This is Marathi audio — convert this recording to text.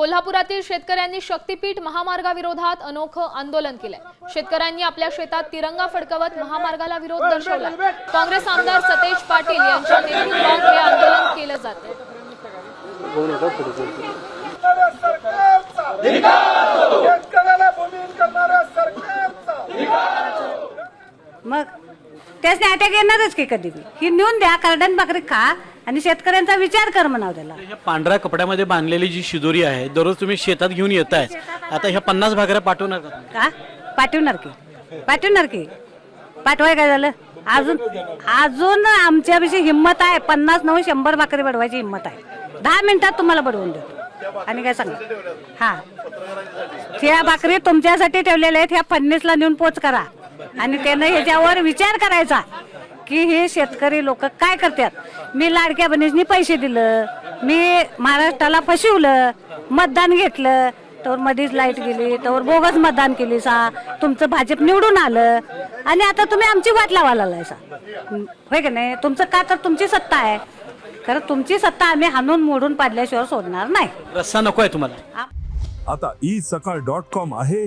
कोल्हापुरातील शेतकऱ्यांनी शक्तीपीठ महामार्गाविरोधात अनोखं आंदोलन केलंय. शेतकऱ्यांनी आपल्या शेतात तिरंगा फडकवत महामार्गाला विरोध दर्शवलाय. काँग्रेस आमदार सतेज पाटील यांच्या नेतृत्वात हे आंदोलन केलं जाते मग त्याच अटॅक येणारच की कधी बी. ही नेऊन द्या करडण भाकरी खा आणि शेतकऱ्यांचा विचार कर म्हणाव त्याला. ह्या पांढऱ्या कपड्यामध्ये बांधलेली जी शिदोरी आहे दररोज तुम्ही शेतात घेऊन येताय. आता ह्या पन्नास भाकऱ्या पाठवणार का? पाठवणार की? पाठवणार की? पाठवाय काय झालं? अजून अजून आमच्यापाशी हिंमत आहे. पन्नास नऊ शंभर भाकरी बडवायची हिंमत आहे. दहा मिनिटात तुम्हाला बडवून देतो. आणि काय सांगा? हा. ह्या भाकरी तुमच्यासाठी ठेवलेल्या आहेत ह्या फडणीसला नेऊन पोच करा. आणि त्यानं ह्याच्यावर विचार करायचा की हे शेतकरी लोक काय करतात? मी लाडक्या बहिणींनी पैसे दिलं मी महाराष्ट्राला फसवलं मतदान घेतलं तर मध्येच लाइट गेली तर बोगस मतदान केली सा तुमचं भाजप निवडून आलं. आणि आता तुम्ही आमची वाट लावायला लागलाय सा. होय का नाही? तुमचं का तर तुमची सत्ता आहे. खरं तुमची सत्ता आम्ही हाणून मोडून पाडल्याशिवाय सोडणार नाही. रस्सा नको आहे तुम्हाला आता ई सकाळ डॉट कॉम आहे.